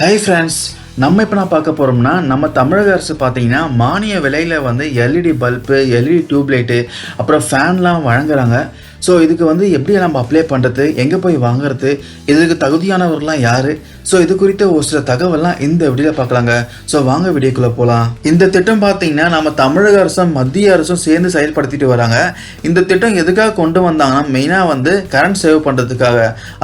Hi friends நம்ம இப்போ நான் பார்க்க போகிறோம்னா நம்ம தமிழக அரசு பார்த்தீங்கன்னா மானிய விலையில் வந்து எல்இடி பல்பு எல்இடி டியூப்லைட்டு அப்புறம் ஃபேன்லாம் வழங்குறாங்க. ஸோ இதுக்கு வந்து எப்படி நம்ம அப்ளை பண்ணுறது எங்கே போய் வாங்குறது இதுக்கு தகுதியானவர்கள்லாம் யார்? ஸோ இது குறித்த ஒரு சில தகவல்லாம் இந்த வீடியோவில் பார்க்கலாங்க. ஸோ வாங்க வீடியோக்குள்ளே போகலாம் இந்த திட்டம் பார்த்தீங்கன்னா நம்ம தமிழக அரசும் மத்திய அரசும் சேர்ந்து செயல்படுத்திட்டு வராங்க. இந்த திட்டம் எதுக்காக கொண்டு வந்தாங்கன்னா மெயினாக வந்து கரண்ட் சேவ் பண்ணுறதுக்காக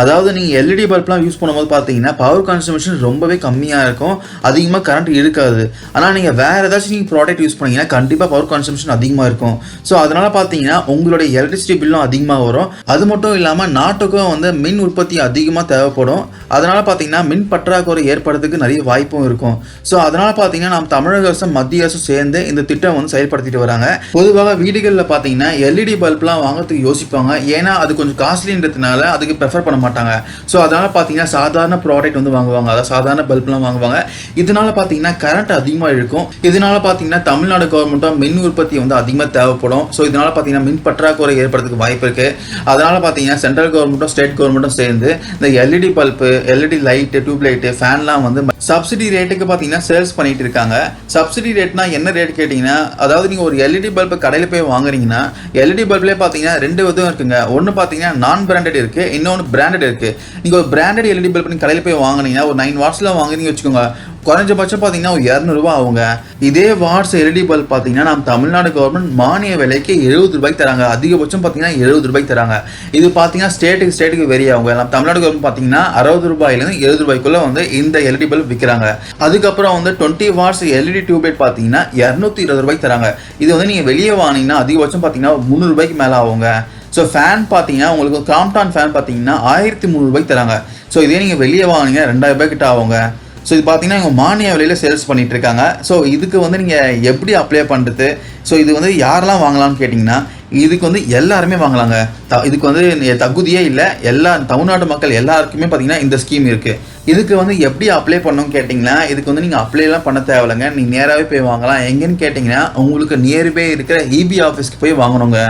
அதாவது நீங்கள் எல்இடி பல்ப்லாம் யூஸ் பண்ணும்போது பார்த்தீங்கன்னா பவர் கன்சம்ஷன் ரொம்பவே கம்மியாக இருக்கும். அதிகமாக கரண்ட் இருக்காது. ஆனால் நீங்கள் வேறு ஏதாச்சும் நீங்கள் ப்ராடக்ட் யூஸ் பண்ணீங்கன்னா கண்டிப்பாக பவர் கன்சம்ஷன் அதிகமாக இருக்கும். ஸோ அதனால் பார்த்தீங்கன்னா உங்களுடைய எலக்ட்ரிசிட்டி பில்லும் அதிகம் அதிகமாக வரும். அது மட்டும் இல்லாமல் நாட்டுக்கும் வந்து மின் உற்பத்தி அதிகமாக தேவைப்படும். அதனால் பார்த்தீங்கன்னா மின் பற்றாக்குறை ஏற்படுறதுக்கு நிறைய வாய்ப்பும் இருக்கும். ஸோ அதனால் பார்த்தீங்கன்னா நம்ம தமிழக அரசும் மத்திய அரசும் சேர்ந்து இந்த திட்டம் வந்து செயல்படுத்திட்டு வராங்க. பொதுவாக வீடுகளில் பார்த்தீங்கன்னா எல்இடி பல்ப்லாம் வாங்குறதுக்கு யோசிப்பாங்க. ஏன்னா அது கொஞ்சம் காஸ்ட்லின்றதுனால அதுக்கு ப்ரெஃபர் பண்ண மாட்டாங்க. ஸோ அதனால் பார்த்தீங்கன்னா சாதாரண ப்ராடக்ட் வந்து வாங்குவாங்க. அதாவது சாதாரண பல்ப்லாம் வாங்குவாங்க. இதனால பார்த்தீங்கன்னா கரண்ட் அதிகமாக இருக்கும் இதனால பார்த்தீங்கன்னா தமிழ்நாடு கவர்மெண்ட்டும் மின் உற்பத்தி வந்து அதிகமாக தேவைப்படும். ஸோ இதனால பார்த்தீங்கன்னா மின் பற்றாக்குறை ஏற்படுறதுக்கு வாய்ப்பு இருக்குது அதனால பார்த்தீங்கன்னா சென்ட்ரல் கவர்மெண்ட்டும் ஸ்டேட் கவர்மெண்ட்டும் சேர்ந்து இந்த LED bulb LED light tube light ஃபேன்லாம் வந்து சப்சிடி ரேட்டுக்கு பார்த்தீங்கன்னா சேல்ஸ் பண்ணிட்டு இருக்காங்க. சப்சிடி ரேட்னா என்ன ரேட் கேட்டிங்கன்னா அதாவது நீங்கள் ஒரு எல்இடி பல்பு கடையில் போய் வாங்குறீங்கன்னா எல்இடி பல்ப்லேயே பார்த்தீங்கன்னா ரெண்டு விதம் இருக்குங்க. ஒன்று பார்த்தீங்கன்னா நான் பிராண்டட் இருக்குது இன்னொன்று பிராண்டட் இருக்குது நீங்கள் ஒரு பிராண்டட் எல்இடி பல்ப் நீங்கள் கடையில் போய் வாங்குனீங்கன்னா ஒரு நைன் வாட்ஸில் வாங்குறீங்க வச்சுக்கோங்க குறைஞ்சபட்சம் பார்த்தீங்கன்னா ஒரு இரநூறுபா ஆகுங்க. இதே வாட்ஸ் எல்இடி பல்ப் பார்த்தீங்கன்னா நம்ம தமிழ்நாடு கவர்மெண்ட் மானிய விலைக்கு எழுபது ரூபாய்க்கு தராங்க. அதிகபட்சம் பார்த்தீங்கன்னா எழுபது ரூபாய்க்கு தராங்க. இது பார்த்தீங்கன்னா ஸ்டேட்டுக்கு ஸ்டேட்டுக்கு வெரி ஆகுங்க. நம்ம தமிழ்நாடு கவர்மெண்ட் பார்த்தீங்கன்னா அறுபது ரூபாயிலேருந்து எழுபது ரூபாய்க்குள்ளே வந்து இந்த எல்இடி பல்ப் விற்கிறாங்க அதுக்கப்புறம் வந்து டுவெண்ட்டி வாட்ஸ் எல்இடி டியூப்லைட் பார்த்தீங்கன்னா இரநூத்தி இருபது ரூபாய்க்கு தராங்க. இது வந்து நீங்கள் வெளியே வாங்கினீங்கன்னா அதிகபட்சம் பார்த்தீங்கன்னா முந்நூறுபாய்க்கு மேலே ஆகுங்க. ஸோ ஃபேன் பார்த்தீங்கன்னா உங்களுக்கு கிராம்டான் ஃபேன் பார்த்தீங்கன்னா ஆயிரத்தி முந்நூறுபாய்க்கு தராங்க. ஸோ இதே நீங்கள் வெளியே வாங்கினீங்க ரெண்டாயிரம் ரூபாய் கிட்ட ஆகுங்க. ஸோ இது பார்த்தீங்கன்னா இவங்க மானிய விலையில் சேல்ஸ் பண்ணிட்டு இருக்காங்க ஸோ இதுக்கு வந்து நீங்கள் எப்படி அப்ளை பண்ணுறது ஸோ இது வந்து யாரெல்லாம் வாங்கலாம்னு கேட்டிங்கன்னா இதுக்கு வந்து எல்லாருமே வாங்கலாங்க. த இதுக்கு வந்து தகுதியே இல்லை. எல்லா தமிழ்நாடு மக்கள் எல்லாருக்குமே பார்த்தீங்கன்னா இந்த ஸ்கீம் இருக்குது இதுக்கு வந்து எப்படி அப்ளை பண்ணணும்னு கேட்டிங்கன்னா இதுக்கு வந்து நீங்கள் அப்ளைலாம் பண்ண தேவையில்லைங்க. நீங்கள் நேராகவே போய் வாங்கலாம். எங்கேன்னு கேட்டிங்கன்னா உங்களுக்கு நியர்பை இருக்கிற இபி ஆஃபீஸ்க்கு போய் வாங்கணுங்க.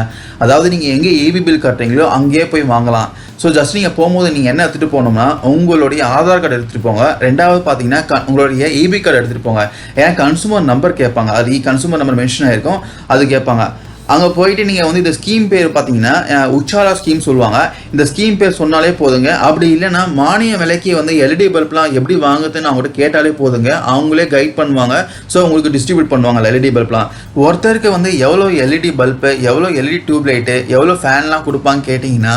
அதாவது நீங்கள் எங்கே இபி பில் கட்டுறீங்களோ அங்கேயே போய் வாங்கலாம். ஸோ ஜஸ்ட் நீங்கள் போகும்போது நீங்கள் என்ன எடுத்துகிட்டு போகணும்னா உங்களுடைய ஆதார் கார்டு எடுத்துகிட்டு போங்க. ரெண்டாவது பார்த்தீங்கன்னா க உங்களுடைய இபி கார்டு எடுத்துகிட்டு போங்க. ஏன்னா கன்சூமர் நம்பர் கேட்பாங்க. அது கன்சூமர் நம்பர் மென்ஷன் ஆகிருக்கும் அது கேட்பாங்க. அங்கே போயிட்டு நீங்கள் வந்து இந்த ஸ்கீம் பேர் பார்த்தீங்கன்னா உச்சாலா ஸ்கீம் சொல்லுவாங்க. இந்த ஸ்கீம் பேர் சொன்னாலே போதுங்க. அப்படி இல்லைன்னா மானிய விலைக்கு வந்து எல்இடி பல்ப்லாம் எப்படி வாங்குதுன்னு அவங்ககிட்ட கேட்டாலே போதுங்க. அவங்களே கைட் பண்ணுவாங்க. ஸோ உங்களுக்கு டிஸ்ட்ரிபியூட் பண்ணுவாங்க எல்இடி பல்ப்லாம் ஒருத்தருக்கு வந்து எவ்வளோ எல்இடி பல்பு எவ்வளோ எல்இடி டியூப் லைட்டு எவ்வளோ ஃபேன்லாம் கொடுப்பாங்க கேட்டிங்கன்னா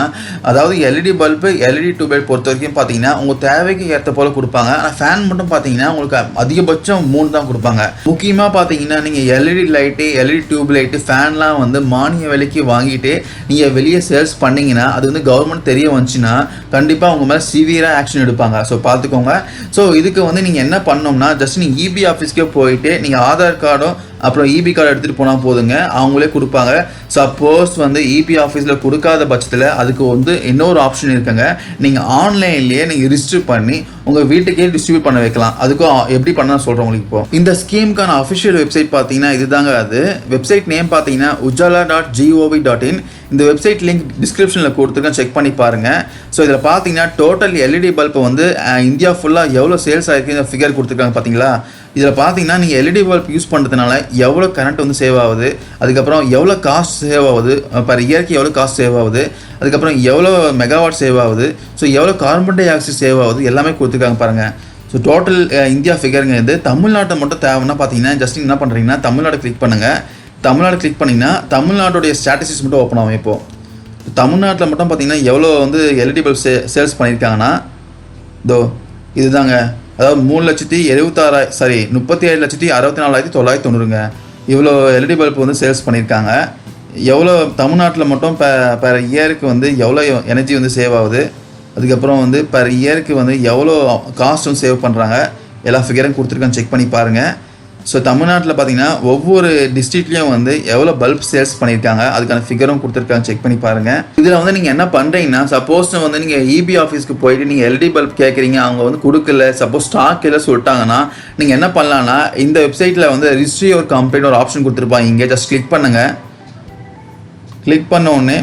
அதாவது LED bulb LED tube light பொறுத்த வரைக்கும் பார்த்தீங்கன்னா உங்கள் தேவைக்கு ஏற்ற போல் கொடுப்பாங்க. ஆனால் ஃபேன் மட்டும் பார்த்தீங்கன்னா உங்களுக்கு அதிகபட்சம் மூணு தான் கொடுப்பாங்க. முக்கியமாக பார்த்தீங்கன்னா நீங்கள் LED light LED tube light ஃபேன்லாம் வந்து மானிய விலைக்கு வாங்கிட்டு நீங்கள் வெளியே சேல்ஸ் பண்ணிங்கன்னா அது வந்து கவர்மெண்ட் தெரிய வந்துச்சுன்னா கண்டிப்பாக உங்கள் மேலே சிவியராக ஆக்ஷன் எடுப்பாங்க. ஸோ பார்த்துக்கோங்க. ஸோ இதுக்கு வந்து நீங்கள் என்ன பண்ணோம்னா ஜஸ்ட் நீங்கள் இபி ஆஃபீஸ்க்கே போயிட்டு நீங்கள் ஆதார் கார்டும் அப்புறம் இபி கார்டு எடுத்துகிட்டு போனால் போதுங்க. அவங்களே கொடுப்பாங்க. சப்போஸ் வந்து இபி ஆஃபீஸில் கொடுக்காத பட்சத்தில் அதுக்கு வந்து இன்னொரு ஆப்ஷன் இருக்குங்க. நீங்கள் ஆன்லைன்லேயே நீங்கள் ரிஜிஸ்டர் பண்ணி உங்கள் வீட்டுக்கே டிஸ்ட்ரிபியூட் பண்ண வைக்கலாம். அதுக்கும் எப்படி பண்ண சொல்கிறேன் உங்களுக்கு இப்போ. இந்த ஸ்கீமுக்கான அஃபிஷியல் வெப்சைட் பார்த்தீங்கன்னா இதுதாங்க அது. வெப்சைட் நேம் பார்த்தீங்கன்னா Ujala dot G O V dot in இந்த வெப்சைட் லிங்க் டிஸ்கிரிப்ஷனில் கொடுத்துருக்கேன். செக் பண்ணி பாருங்கள் ஸோ இதில் பார்த்தீங்கன்னா டோட்டல் எல்இடி பல்ப் வந்து இந்தியா ஃபுல்லாக எவ்வளோ சேல்ஸ் ஆகிருக்கு இந்த ஃபிகர் கொடுத்துருக்காங்க பார்த்தீங்களா இதில் பார்த்தீங்கன்னா நீங்கள் எல்இடி பல்ப் யூஸ் பண்ணுறதுனால எவ்வளோ கரண்ட் வந்து சேவ் ஆகுது அதுக்கப்புறம் எவ்வளோ காஸ்ட் சேவ் ஆகுது பர் இயற்கை எவ்வளோ காஸ்ட் சேவ் ஆகுது அதுக்கப்புறம் எவ்வளோ மெகாவாட் சேவ் ஆகுது ஸோ எவ்வளோ கார்பன் டை ஆக்சைடு சேவ் ஆகுது எல்லாமே கொடுத்துருக்காங்க பாருங்கள் ஸோ டோட்டல் இந்தியா ஃபிகருங்க இது. தமிழ்நாட்டை மட்டும் தேவைன்னா பார்த்தீங்கன்னா ஜஸ்ட் என்ன பண்ணுறீங்கன்னா தமிழ்நாடு கிளிக் பண்ணுங்கள் தமிழ்நாடு கிளிக் பண்ணிங்கன்னா தமிழ்நாட்டுடைய ஸ்ட்ராட்டஜிஸ் மட்டும் ஓப்பன் ஆகும் இப்போது தமிழ்நாட்டில் மட்டும் பார்த்தீங்கன்னா எவ்வளோ வந்து எல்இடி பல்ப் சே சேல்ஸ் பண்ணியிருக்காங்கன்னா இதோ இதுதாங்க. அதாவது மூணு லட்சத்தி எழுபத்தாறாய் சாரி முப்பத்தி ஏழு லட்சத்தி அறுபத்தி நாலாயிரத்தி தொள்ளாயிரத்தி தொண்ணூறுங்க. இவ்வளோ எல்இடி பல்ப் வந்து சேல்ஸ் பண்ணியிருக்காங்க எவ்வளோ தமிழ்நாட்டில் மட்டும் ப பெர் இயருக்கு வந்து எவ்வளோ எனர்ஜி வந்து சேவ் ஆகுது. அதுக்கப்புறம் வந்து பெர் இயருக்கு வந்து எவ்வளோ காஸ்ட்டும் சேவ் பண்ணுறாங்க எல்லா ஃபிகரும் கொடுத்துருக்கான்னு செக் பண்ணி பாருங்கள் ஸோ தமிழ்நாட்டில் பார்த்தீங்கன்னா ஒவ்வொரு டிஸ்ட்ரிக்ட்லேயும் வந்து எவ்வளோ பல்ப் சேல்ஸ் பண்ணியிருக்காங்க அதுக்கான ஃபிகரும் கொடுத்துருக்காங்க. செக் பண்ணி பாருங்கள் இதில் வந்து நீங்கள் என்ன பண்ணுறீங்கன்னா சப்போஸ் வந்து நீங்கள் இபி ஆஃபீஸ்க்கு போயிட்டு நீங்கள் எல்டி பல்ப் கேட்குறீங்க அவங்க வந்து கொடுக்கல சப்போஸ் ஸ்டாக் இல்லை சொல்லிட்டாங்கன்னா நீங்கள் என்ன பண்ணலான்னா இந்த வெப்சைட்டில் வந்து ரிஜிஸ்ட்ரி ஒரு கம்ப்ளைண்ட் ஒரு ஆப்ஷன் கொடுத்துருப்பாங்க. இங்கே ஜஸ்ட் கிளிக் பண்ணுங்கள் கிளிக் பண்ண உடனே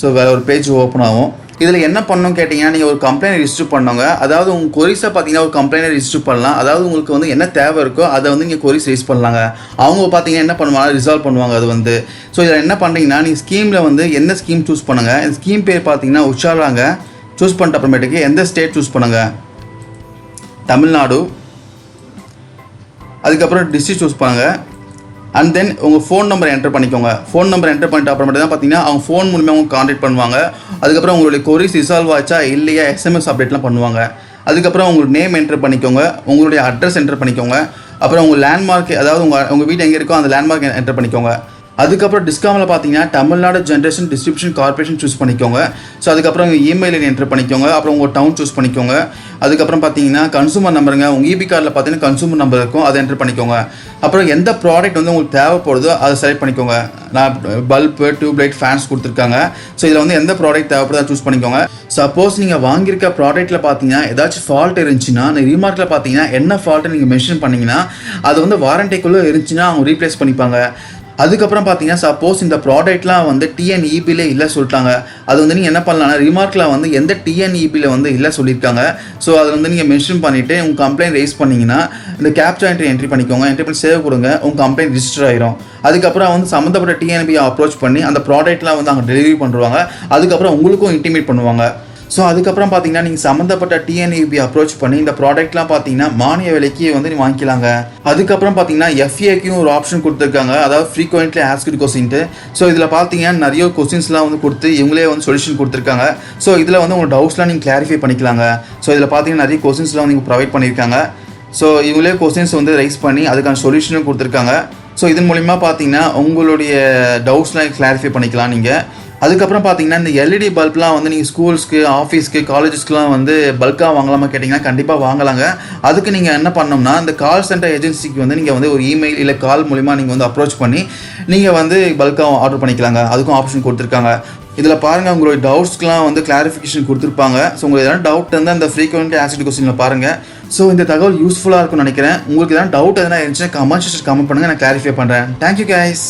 ஸோ வேறு ஒரு பேஜ் ஓப்பன் ஆகும். இதில் என்ன பண்ணணும் கேட்டிங்கன்னா நீங்கள் ஒரு கம்ப்ளைண்ட் ரிஜிஸ்டர் பண்ணுங்க. அதாவது உங்கள் கொரிஸை பார்த்தீங்கன்னா ஒரு கம்ப்ளைண்ட் ரிஜிஸ்டர் பண்ணலாம். அதாவது உங்களுக்கு வந்து என்ன தேவை இருக்கோ அதை வந்து நீங்கள் கொரிஸ் ரைஸ் பண்ணலாங்க. அவங்க பார்த்தீங்கன்னா என்ன பண்ணுவாங்க? ரிசால்வ் பண்ணுவாங்க அது வந்து. ஸோ இதில் என்ன பண்ணுறீங்கன்னா நீங்கள் ஸ்கீமில் வந்து என்ன ஸ்கீம் சூஸ் பண்ணுங்கள் இந்த ஸ்கீம் பேர் பார்த்தீங்கன்னா உஷாராங்க. சூஸ் பண்ணிட்ட அப்புறமேட்டுக்கு எந்த ஸ்டேட் சூஸ் பண்ணுங்கள் தமிழ்நாடு. அதுக்கப்புறம் டிஸ்ட்ரிக் சூஸ் பண்ணுங்கள் அண்ட் தென் உங்கள் ஃபோன் நம்பர் என்டர் பண்ணிக்கோங்க. ஃபோன் நம்பர் என்டர் பண்ணிட்டு அப்புறமேட்டு தான் பார்த்தீங்கன்னா அவங்க ஃபோன் மூலிமா அவங்க காண்டாக்ட் பண்ணுவாங்க. அதுக்கப்புறம் உங்களுடைய கொரிஸ் ரிசால்வ் ஆச்சா இல்லையா எஸ்எம்எஸ் அப்டேட்லாம் பண்ணுவாங்க. அதுக்கப்புறம் உங்களுக்கு நேம் என்டர் பண்ணிக்கோங்க. உங்களுடைய அட்ரஸ் என்டர் பண்ணிக்கோங்க. அப்புறம் உங்கள் லேண்ட்மார்க் அதாவது உங்கள் உங்கள் வீடு எங்கே இருக்கோ அந்த லேண்ட்மார்க் என்டர் பண்ணிக்கோங்க. அதுக்கப்புறம் டிஸ்காமில் பார்த்தீங்கன்னா Tamil Nadu generation distribution corporation choose பண்ணிக்கோங்க. ஸோ அதுக்கப்புறம் இமெயில் என்டர் பண்ணிக்கோங்க. அப்புறம் உங்கள் டவுன் சூஸ் பண்ணிக்கோங்க. அதுக்கப்புறம் பார்த்தீங்கன்னா கன்சூமர் நம்பருங்க உங்கள் இபி கார்டில் பார்த்தீங்கன்னா கன்சூமர் நம்பர் இருக்கும். அதை என்டர் பண்ணிக்கோங்க. அப்புறம் எந்த ப்ராடக்ட் வந்து உங்களுக்கு தேவைப்படுதோ அதை செலக்ட் பண்ணிக்கோங்க. நான் பல்பு டியூப்லைட் ஃபேன்ஸ் கொடுத்துருக்காங்க. ஸோ இதில் வந்து எந்த ப்ராடக்ட் தேவைப்படுதோ சூஸ் பண்ணிக்கோங்க. சப்போஸ் நீங்கள் வாங்கியிருக்க ப்ராடக்ட்டில் பார்த்தீங்கன்னா ஏதாச்சும் ஃபால்ட் இருந்துச்சுன்னா அந்த ரீமார்க்கில் பார்த்தீங்கன்னா என்ன ஃபால்ட்டை நீங்கள் மென்ஷன் பண்ணிங்கன்னா அது வந்து வாரண்டிக்குள்ளே இருந்துச்சுன்னா அவங்க ரீப்ளேஸ் பண்ணிப்பாங்க. அதுக்கப்புறம் பார்த்தீங்கன்னா சப்போஸ் இந்த ப்ராடக்ட்லாம் வந்து டிஎன்இபிலே இல்லை சொல்லிட்டாங்க. அது வந்து நீங்கள் என்ன பண்ணலாம்னா ரிமார்க்கில் வந்து எந்த டிஎன்இபியில் வந்து இல்லை சொல்லியிருக்காங்க. ஸோ அதில் வந்து நீங்கள் மென்ஷன் பண்ணிவிட்டு உங்கள் கம்ப்ளைண்ட் ரைஸ் பண்ணிங்கன்னா இந்த கேப்சா என்ட்ரி என்ட்ரி பண்ணிக்கோங்க. என்ட்ரி பண்ணி சேவ் கொடுங்க. உங்கள் கம்ப்ளைண்ட் ரிஜிஸ்டர் ஆயிரும். அதுக்கப்புறம் வந்து சம்மந்தப்பட்ட டிஎன்பியை அப்ரோச் பண்ணி அந்த ப்ராடக்ட்லாம் வந்து அங்கே டெலிவரி பண்ணுவாங்க அதுக்கப்புறம் உங்களுக்கும் இன்டிமேட் பண்ணுவாங்க. ஸோ அதுக்கப்புறம் பார்த்தீங்கன்னா நீங்கள் சம்மந்தப்பட்ட டிஎன்இபி அப்ரோச் பண்ணி இந்த ப்ராடக்ட்லாம் பார்த்தீங்கன்னா மானிய விலைக்கு வந்து நீ வாங்கிக்கலாங்க. அதுக்கப்புறம் பார்த்தீங்கன்னா எஃப்ஏக்கும் ஒரு ஆப்ஷன் கொடுத்துருக்காங்க. அதாவது ஃப்ரீக்வெண்ட்லி ஆஸ்கிட் கொஸ்டின்ட்டு ஸோ இதில் பார்த்தீங்கன்னா நிறைய கொஸ்டின்ஸ்லாம் வந்து கொடுத்து இவங்களே வந்து சொல்யூஷன் கொடுத்துருக்காங்க. ஸோ இதில் வந்து உங்கள் டவுட்ஸ்லாம் நீங்கள் கிளாரிஃபை பண்ணிக்கலாங்க. ஸோ இதில் பார்த்தீங்கன்னா நிறைய கொஸ்டின்ஸ்லாம் நீங்கள் ப்ரொவைட் பண்ணியிருக்காங்க. ஸோ இவங்களே கொஸ்டின்ஸ் வந்து ரைஸ் பண்ணி அதுக்கான சொல்யூஷனும் கொடுத்துருக்காங்க. ஸோ இதன் மூலிமா பார்த்தீங்கன்னா உங்களுடைய டவுட்ஸ்லாம் கிளாரிஃபை பண்ணிக்கலாம் நீங்கள் அதுக்கப்புறம் பார்த்தீங்கன்னா இந்த எல்இடி பல்ப்லாம் வந்து நீங்கள் ஸ்கூல்ஸ்க்கு ஆஃபீஸ்க்கு காலேஜஸ்க்குலாம் வந்து பல்காக வாங்கலாமா கேட்டிங்கன்னா கண்டிப்பாக வாங்கலாங்க. அதுக்கு நீங்கள் என்ன பண்ணோம்னா இந்த கால் சென்டர் ஏஜென்சிக்கு வந்து நீங்கள் வந்து ஒரு இமெயில் இல்லை கால் மூலிமா நீங்கள் வந்து அப்ரோச் பண்ணி நீங்கள் வந்து பல்காக ஆர்டர் பண்ணிக்கலாங்க. அதுக்கும் ஆப்ஷன் கொடுத்துருக்காங்க. இதில் பாருங்கள் உங்களுடைய டவுட்ஸ்க்குலாம் வந்து கிளாரிஃபிகேஷன் கொடுத்துருப்பாங்க. ஸோ உங்களுக்கு எதனா டவுட் இருந்தால் அந்த ஃப்ரீக்வெண்ட் ஆசிட் கொஸ்டினில் பாருங்கள் ஸோ இந்த தகவல் யூஸ்ஃபுல்லாக இருக்கும்னு நினைக்கிறேன். உங்களுக்கு எதனா டவுட் எதனா இருந்துச்சுன்னா கமெண்ட் கமெண்ட் பண்ணுங்கள் நான் கிளாரிஃபை பண்ணுறேன் தேங்க்யூ கைஸ்